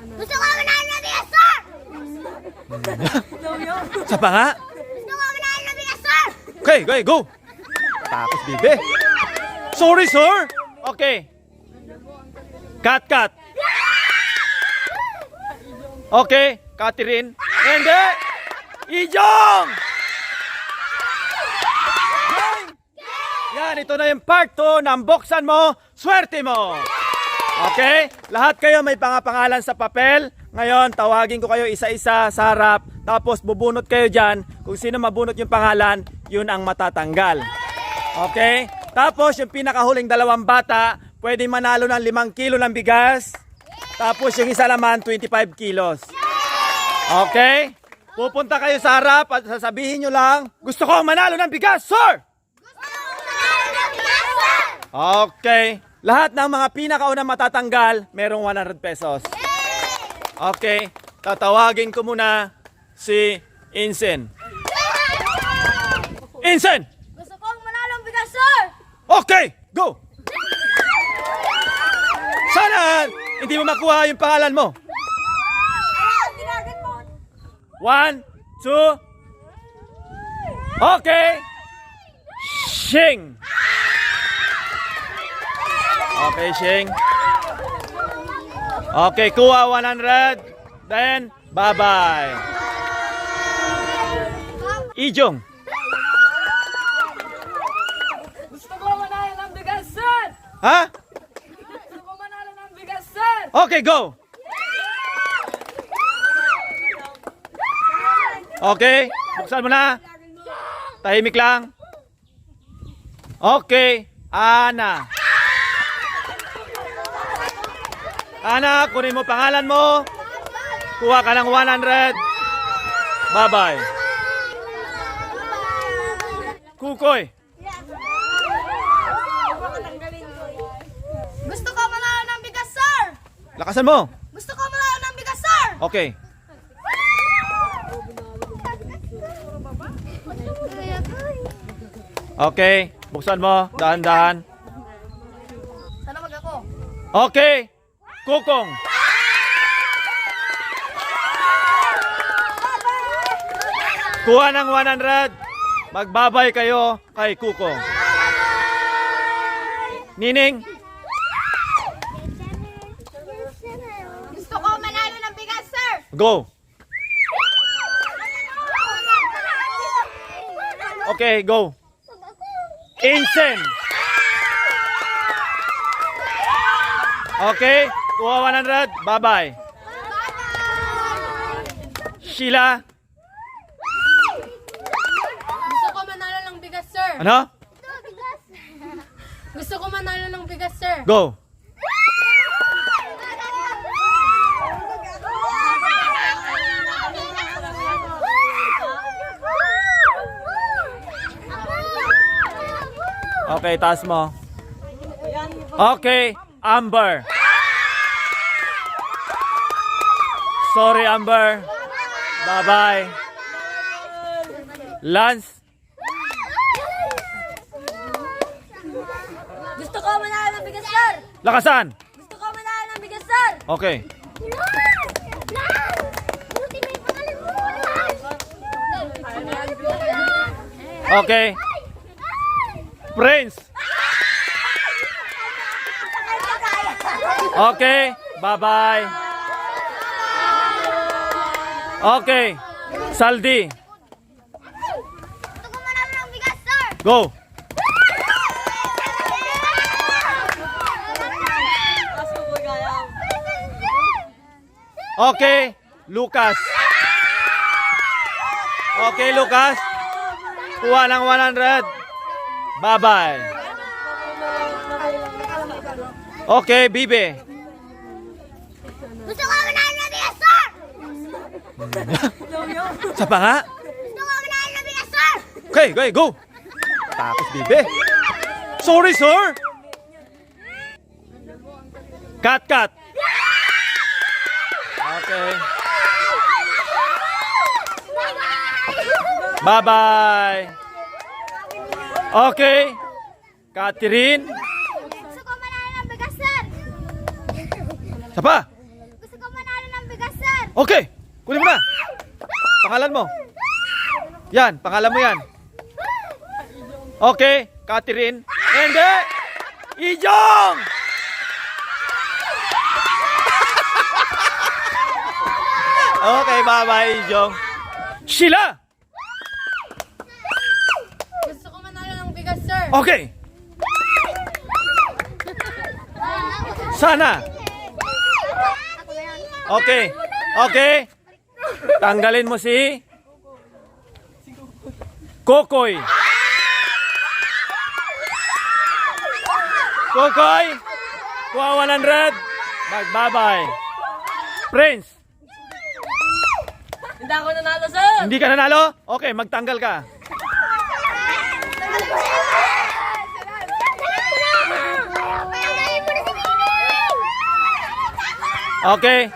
Gusto ko manalo ng bigas, sir! Sa pa nga? Gusto ko manalo ng bigas, sir! Okay, okay, go! Tapos bibe. Sorry, sir! Okay. Cut, cut. Okay, Catherine. Hindi! Ijong! Yan, ito na yung part 2 ng buksan mo, swerte mo. Okay? Lahat kayo may pangapangalan sa papel. Ngayon, tawagin ko kayo isa-isa sa harap. Tapos bubunot kayo dyan. Kung sino mabunot yung pangalan, yun ang matatanggal. Okay? Tapos yung pinakahuling dalawang bata, pwede manalo ng 5 kilo ng bigas. Tapos yung isa naman, 25 kilos. Okay? Pupunta kayo sa harap at sasabihin nyo lang, gusto ko manalo ng bigas, sir! Gusto ko manalo ng bigas, sir! Okay. Lahat ng mga pinakaunang matatanggal, merong 100 pesos. Okay. Tatawagin ko muna si Insen. Insen! Gusto ko manalo ng bigas, sir! Okay, go! Sana hindi mo makuha yung pangalan mo. One, two. Okay. Shing. Okay, Shing. Okay, kuha 100. Then, bye-bye. Ijong. Gusto ko manalo ng bigas, sir! Ha? Gusto ko manalo ng bigas, sir! Okay, go. Okay, buksan mo na. Tahimik lang. Okay, Ana. Ana, kunin mo pangalan mo. Kuha ka ng 100. Bye-bye. Kukoy. Gusto ko manalo ng bigas, sir! Lakasan mo. Gusto ko manalo ng bigas, sir! Okay. Okay, buksan mo. Dahan-dahan. Sana mag ako. Okay. Kukong. Kuha ng 100. Magbabay kayo kay Kukong. Nining. Gusto ko manalo ng bigas, sir! Go. Okay, go. Insen. Okay, kuha 100. Bye-bye. Sheila. Gusto ko manalo ng bigas, sir! Ano? Gusto ko manalo ng bigas, sir! Go. Okay, taas mo. Okay, Amber. Sorry, Amber. Bye-bye. Lance. Gusto ko manalo ng bigas, sir! Lakasan. Gusto ko manalo ng bigas, sir! Okay. Okay. Prince. Okay. Bye-bye. Okay. Saldi. Go. Okay. Lucas. Okay, Lucas. Kuha ng 100. Bye-bye. Okay, Bibe. Gusto ko sir! Sa pa nga? Gusto ko manalo ng bigas, sir! Okay, okay, go. Tapos Bibe. Sorry, sir. Cut, cut. Okay. Bye-bye. Okay. Catherine. Gusto ko manalo ng bigas, sir! Sa pa? Gusto ko manalo ng Okay, kunin mo na. Pangalan mo. Yan, pangalan mo yan. Okay, Catherine. Hindi! Ijong! okay, bye-bye, Ijong. Sheila! Gusto ko manalo ng bigas, sir. Okay. Sana. Okay. Okay. Tanggalin mo si Kokoy. Kokoy. Kuha 100. Magbabay. Prince. Hindi ako nanalo, sir. Hindi ka nanalo? Okay, magtanggal ka. Okay.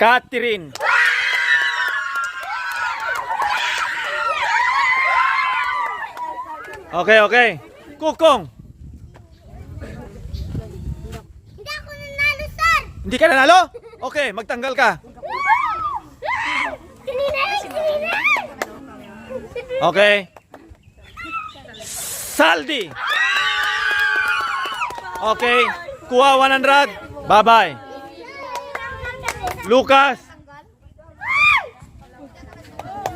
Catherine. Okay, okay. Kukong. Hindi ako nanalo, sir! Hindi ka nanalo? Okay, magtanggal ka. Okay. Saldi. Okay. Kuha 100. Bye-bye. Lucas.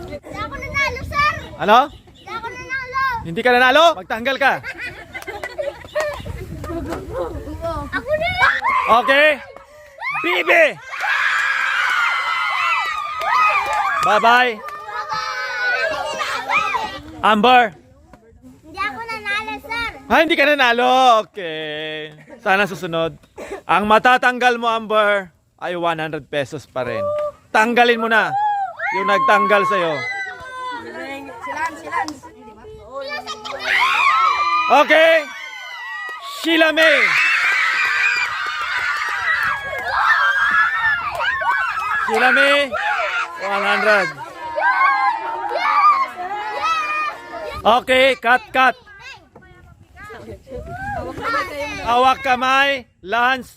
Hindi ako nanalo, sir! Ano? Hindi ako nanalo! Hindi ka nanalo? Magtanggal ka. Ako na! Okay. Bibi. Bye-bye. Amber. Hindi ako nanalo, sir! Ah, hindi ka nanalo. Okay. Sana susunod. Ang matatanggal mo, Amber, ay 100 pesos pa rin. Tanggalin mo na yung nagtanggal sa'yo. Okay. Sheila May. Sheila May, 100. Okay, cut, cut. Hawak kamay, Lance.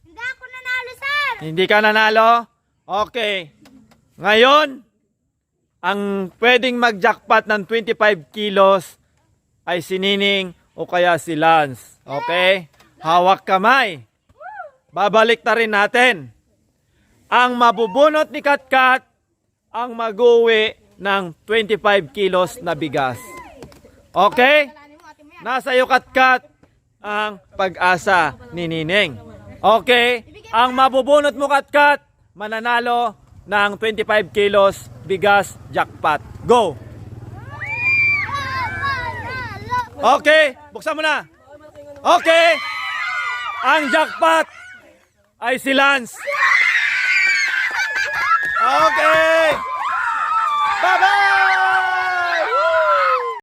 Hindi ako nanalo, sir! Hindi ka nanalo? Okay. Ngayon, ang pwedeng mag-jackpot ng 25 kilos ay si Nining o kaya si Lance. Okay? Hawak kamay. Babalik na rin natin. Ang mabubunot ni Katkat ang mag-uwi ng 25 kilos na bigas. Okay? Nasa iyo Katkat ang pag-asa ni Nining. Okay? Ang mabubunot mo Katkat, mananalo ng 25 kilos bigas jackpot. Go! Okay, buksan mo na. Okay. Ang jackpot ay si Lance. Okay. Bye-bye!